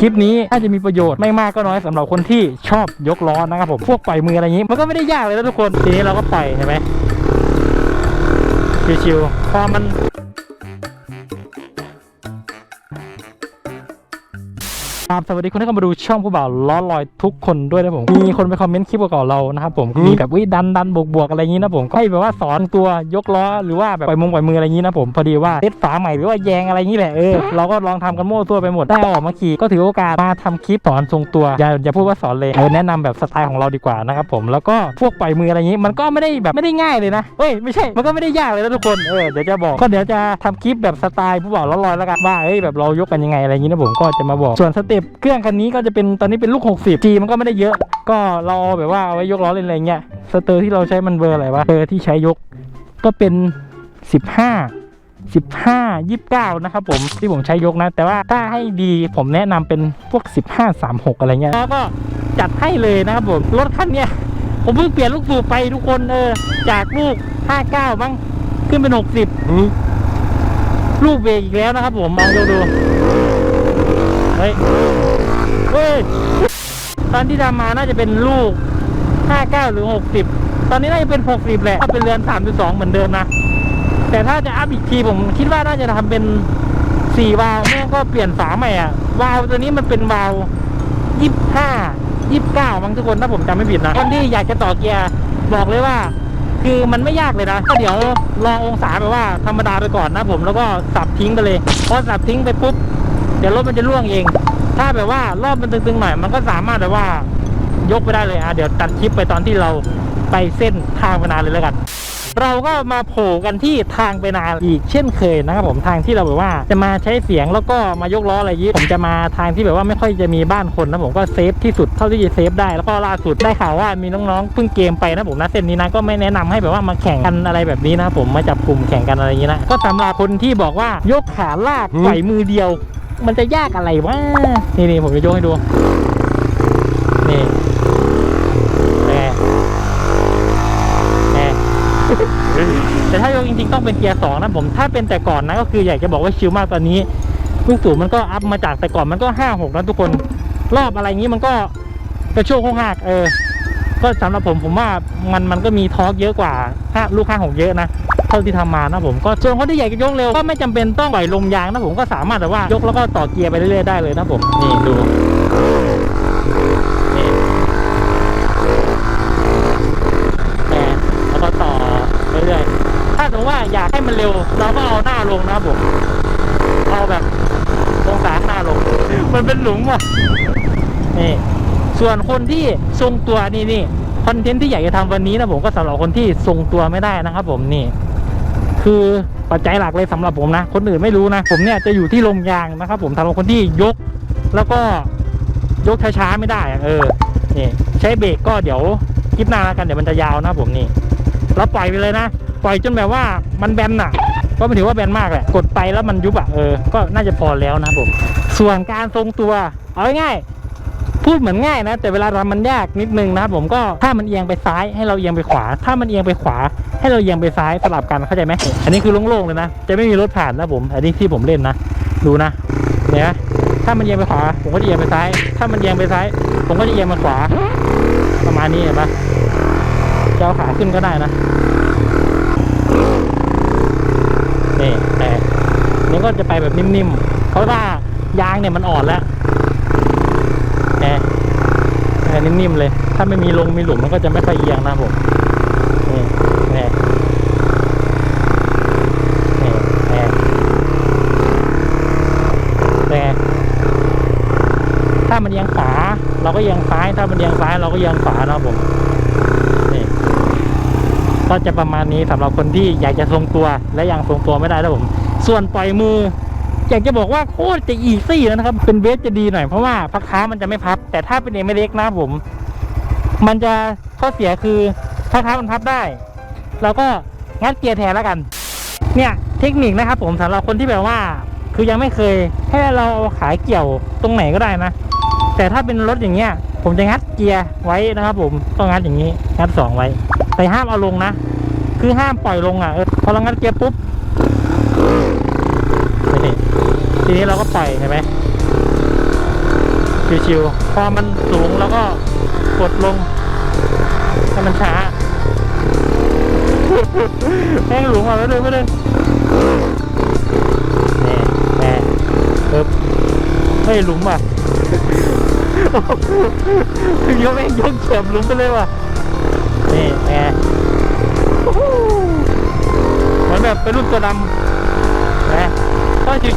คลิปนี้น่าจะมีประโยชน์ไม่มากก็น้อยสำหรับคนที่ชอบยกล้อนะครับผมพวกปล่อยมืออะไรอย่างนี้ มันก็ไม่ได้ยากเลยนะทุกคนทีนี้เราก็ปล่อยเห็นไหมชิวๆพอมัน ครับสวัสดีคนที่เข้ามาดูช่องผู้บ่าวล้อลอยทุกคนด้วยนะผม มีคนไปคอมเมนต์คลิปเก่าๆเรานะครับผม มีแบบวิดันดันบวกบวกๆอะไรอย่างนี้นะผมก็ให้แบบว่าสอนตัวยกล้อหรือว่าแบบปล่อยมงปล่อยมืออะไรอย่างนี้นะผม พอดีว่าเซตฝาใหม่หรือว่าแยงอะไรอย่างนี้แหละ เออ เราก็ลองทำกันโม่ตัวไปหมด ได้เอาออกมาขี่ก็ถือโอกาสมาทำคลิปสอนทรงตัว อย่าอย่าพูดว่าสอนเลยเออแนะนำแบบสไตล์ของเราดีกว่านะครับผม แล้วก็พวกปล่อยมืออะไรอย่างนี้ มันก็ไม่ได้แบบไม่ได้ง่ายเลยนะ เอ้ยไม่ใช่ มันก็ไม่ได้ยากเลยนะทุกคน เออเดี๋ยวจะบอก ก็เดี๋ยวจะทำคลิปแบบสไตล์ผู้บ่าวล้อลอยแล้วกันว่าเอ้ยแบบเรายกกันยังไงอะไรอย่างนี้นะผมก็จะมาบอกส่วนสเต็ปเครื่องคันนี้ก็จะเป็นตอนนี้เป็นลูก 60 G มันก็ไม่ได้เยอะ ก็เราเอาแบบว่าเอาไว้ยกล้อเล่นอะไรเงี้ยสเตอร์ที่เราใช้มันเบอร์อะไรวะเบอร์ที่ใช้ยกก็เป็น 15 15 29 นะครับผมที่ผมใช้ยกนะ แต่ว่าถ้าให้ดีผมแนะนำเป็นพวก 15 36 อะไรเงี้ยแล้วก็จัดให้เลยนะครับผมรถคันเนี้ยผมเพิ่งเปลี่ยนลูกสูบไปทุกคนเออจากลูก 59มั้งขึ้นเป็น 60 ลูกเบรกอีกแล้วนะครับผมลองดูดู เฮ้ยเฮ้ยตอนที่ทำมาน่าจะเป็นลูก 59 หรือ 60 ตอนนี้น่าจะเป็น 60 แหละเป็นเรือน 3.2 เหมือนเดิมนะ แต่ถ้าจะอัพอีกทีผมคิดว่าน่าจะทำเป็น 4 วาล์วแม่งก็เปลี่ยนฝาใหม่อะวาล์วตัวนี้มันเป็นวาล์ว25 29มั้งทุกคนถ้าผมจำไม่ผิดนะคนที่อยากจะต่อเกียร์บอกเลยว่า คือมันไม่ยากเลยนะก็เดี๋ยวลององศาแบบว่าธรรมดาไปก่อนนะผมแล้วก็สับทิ้งไปเลยพอสับทิ้งไปปุ๊บ เดี๋ยวรถมันจะล่วงเอง ถ้าแบบว่ารอบมันตึงๆหน่อย มันก็สามารถแบบว่ายกไปได้เลยอะเดี๋ยวตัดคลิปไปตอนที่เราไปเส้นทางไปนาเลยแล้วกัน เราก็มาโผล่กันที่ทางไปนาอีกเช่นเคยนะครับผมทางที่เราแบบว่าจะมาใช้เสียงแล้วก็มายกล้ออะไรอยางงี้ผมจะมาทางที่แบบว่าไม่ค่อยจะมีบ้านคนนะผมก็เซฟที่สุดเท่าที่จะเซฟได้แล้วก็ล่าสุดได้ข่าวว่ามีน้องๆเพิ่งเกมไปนะผมนะเส้นนี้นะก็ไม่แนะนำให้แบบว่ามาแข่งกันอะไรแบบนี้นะผมมาจับกลุ่มแข่งกันอะไรอย่างนี้นะก็สำหรับคนที่บอกว่ายกขาลากปล่อยมือเดียว มันจะยากอะไรวะนี่นี่ผมจะยกให้ดู นี่แหมแหมแต่ถ้ายกจริงๆต้องเป็นเกียร์สองนะผมถ้าเป็นแต่ก่อนนะก็คืออยากจะบอกว่าชิลมากตอนนี้ลูกสูบมันก็อัพมาจากแต่ก่อนมันก็ห้าหกนะทุกคน รอบอะไรอย่างนี้มันก็กระโชกห้ากเออ ก็สำหรับผมผมว่ามันมันก็มีทอร์กเยอะกว่าห้าลูกห้าหกเยอะนะเท่าที่ทำมานะผมก็ส่วนคนที่อยากจะยกเร็วก็ไม่จำเป็นต้องปล่อยลมยางนะผมก็สามารถแบบว่ายกแล้วก็ต่อเกียร์ไปเรื่อยๆได้เลยนะผมนี่ดูแล้วก็ต่อเรื่อยๆถ้าสมมติว่าอยากให้มันเร็ว เราก็เอาหน้าลงนะผมเอาแบบองศาหน้าลง มันเป็นหลุมว่ะนี่ ส่วนคนที่ทรงตัวนี่นี่คอนเทนต์ที่อยากจะทำวันนี้นะผมก็สำหรับคนที่ทรงตัวไม่ได้นะครับ ผมนี่ คือปัจจัยหลักเลยสำหรับผมนะ คนอื่นไม่รู้นะผมเนี่ยจะอยู่ที่ลมยางนะครับ ผมสำหรับคนที่ยก แล้วก็ยกช้าๆไม่ได้อเออนี่ใช้เบรกก็เดี๋ยวคลิปหน้าแล้วกันเดี๋ยวมันจะยาวนะผมนี่แล้วปล่อยไปเลยนะปล่อยจนแบบว่ามันแบนน่ะก็ไม่ถือว่าแบนมากแหละกดไปแล้วมันยุบอะเออก็น่าจะพอแล้วนะผม ส่วนการทรงตัว เอาง่าย พูดเหมือนง่ายนะ แต่เวลาทำมันยากนิดนึงนะครับผมก็ถ้ามันเอียงไปซ้ายให้เราเอียงไปขวา ถ้ามันเอียงไปขวา ให้เราเอียงไปซ้ายสลับกันเข้าใจไหมอันนี้คือโล่งๆเลยนะ จะไม่มีรถผ่านนะผม อันนี้ที่ผมเล่นนะ ดูนะเนี่ยถ้ามันเอียงไปขวา ผมก็จะเอียงไปซ้าย ถ้ามันเอียงไปซ้าย ผมก็จะเอียงมาขวา ประมาณนี้เห็นปะจะเอาขาขึ้นก็ได้นะนี่แต่นี่ก็จะไปแบบนิ่มๆเพราะว่ายางเนี่ยมันอ่อนแล้ว แหมแค่นิ่มๆเลย ถ้าไม่มีลงมีหลุมมันก็จะไม่ค่อยเอียงนะผมนี่นี่นี่นี่เป็นไงถ้ามันเอียงขวาเราก็เอียงซ้าย ถ้ามันเอียงซ้ายเราก็เอียงขวานะผมนี่ก็จะประมาณนี้สำหรับคนที่อยากจะทรงตัวและยังทรงตัวไม่ได้นะผม ส่วนปล่อยมือ อยากจะบอกว่าโคตรจะอีซี่แล้วนะครับ เป็นเวสจะดีหน่อยเพราะว่าพักเท้ามันจะไม่พับ แต่ถ้าเป็นเอเมเล็กนะผม มันจะข้อเสียคือพักเท้ามันพับได้ เราก็งัดเกียร์แทนแล้วกัน เนี่ยเทคนิคนะครับ ผมสำหรับคนที่แบบว่า คือยังไม่เคยให้เราเอาขาเกี่ยวตรงไหนก็ได้นะ แต่ถ้าเป็นรถอย่างเงี้ย ผมจะงัดเกียร์ไว้นะครับ ผมต้องงัดอย่างนี้งัดสองไว้ แต่ห้ามเอาลงนะ คือห้ามปล่อยลงอะพอเรางัดเกียร์ปุ๊บนี่ ทีนี้เราก็ปล่อยเห็นไหมชิวๆพอมันสูงแล้วก็กดลงให้มันช้าแม่งหลุมอะไม่เลยไม่เลยนี่แม่ปึ๊บเฮ้ยหลุมอะยกแม่งยกเฉียบหลุมไปเลยว่ะนี่แม่เหมือนแบบเป็นรุ่นตัวดำนะก็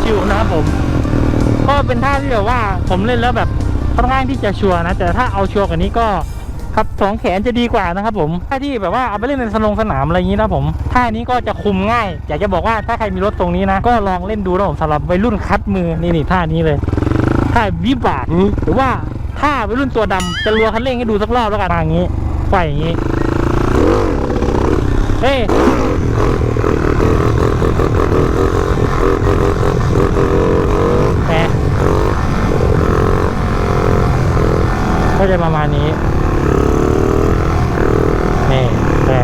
ชิวๆนะครับผม ก็เป็นท่าที่แบบว่าผมเล่นแล้วแบบค่อนข้างที่จะชัวร์นะ แต่ถ้าเอาชัวร์กว่านี้ก็ครับสองแขนจะดีกว่านะครับผมท่าที่แบบว่าเอาไปเล่นในสนงสนามอะไรอย่างนี้นะผมท่านี้ก็จะคุมง่าย อยากจะบอกว่าถ้าใครมีรถตรงนี้นะ ก็ลองเล่นดูนะผมสำหรับวัยรุ่นคัดมือนี่นี่ท่านี้เลยท่าวิบากหรือว่าท่าวัยรุ่นตัวดำจะรัวคันเร่งให้ดูสักรอบแล้วกันทางนี้ไฟอย่างนี้เฮ้ยแหม ก็ จะประมาณนี้ นี่แต่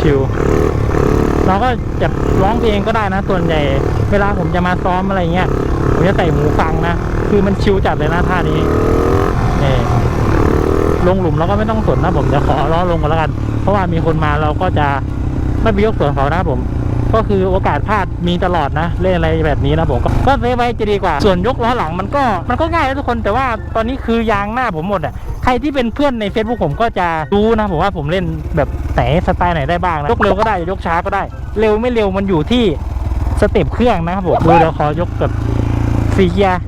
ชิวๆเราก็จะร้องเพลงก็ได้นะ ส่วนใหญ่ เวลาผมจะมาซ้อมอะไรเงี้ย ผมจะใส่หูฟังนะ คือมันชิวจัดเลยนะท่านี้ นี่ลงหลุมเราก็ไม่ต้องสนนะผมจะขอล้อลงกันแล้วกัน เพราะว่ามีคนมาเราก็จะไม่ไปยกส่วนเขานะผม ก็คือโอกาสพลาดมีตลอดนะเล่นอะไรแบบนี้นะผมก็ก็เซฟไว้จะดีกว่า ส่วนยกล้อหลังมันก็มันก็ง่ายนะทุกคนแต่ว่าตอนนี้คือยางหน้าผมหมดอะใครที่เป็นเพื่อนใน Facebook ผมก็จะรู้นะผมว่าผมเล่นแบบไหนสไตล์ไหนได้บ้างนะยกเร็วก็ได้ยกช้าก็ได้ เร็วไม่เร็วมันอยู่ที่สเต็ปเครื่องนะครับผมดูเดี๋ยวขอยกแบบสี่เกียร์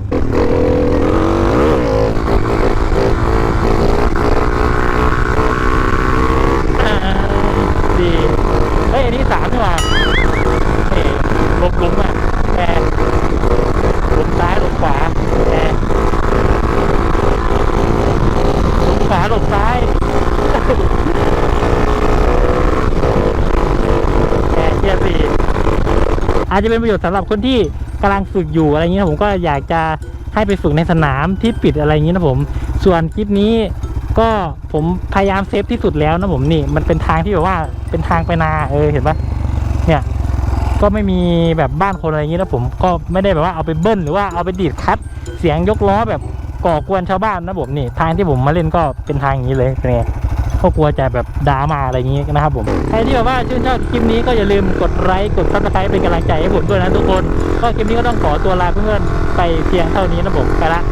อาจจะเป็นประโยชน์สำหรับคนที่กำลังฝึกอยู่อะไรอย่างนี้นะผมก็อยากจะให้ไปฝึกในสนามที่ปิดอะไรอย่างนี้นะผม ส่วนคลิปนี้ก็ผมพยายามเซฟที่สุดแล้วนะผมนี่มันเป็นทางที่แบบว่าเป็นทางไปนาเออเห็นปะเนี่ยก็ไม่มีแบบบ้านคนอะไรอย่างนี้นะผมก็ไม่ได้แบบว่าเอาไปเบิ้ลหรือว่าเอาไปดีดคัด เสียงยกล้อแบบก่อกวนชาวบ้านนะผมนี่ทางที่ผมมาเล่นก็เป็นทางอย่างนี้เลยเป็นไง ก็กลัวจะแบบดรามาอะไรอย่างนี้นะครับผมใครที่แบบว่าชื่นชอบคลิปนี้ก็อย่าลืมกดไลค์กดซับสไครป์เป็นกำลังใจให้ผมด้วยนะทุกคนก็คลิปนี้ก็ต้องขอตัวลาเพื่อนๆไปเพียงเท่านี้นะผมไปละ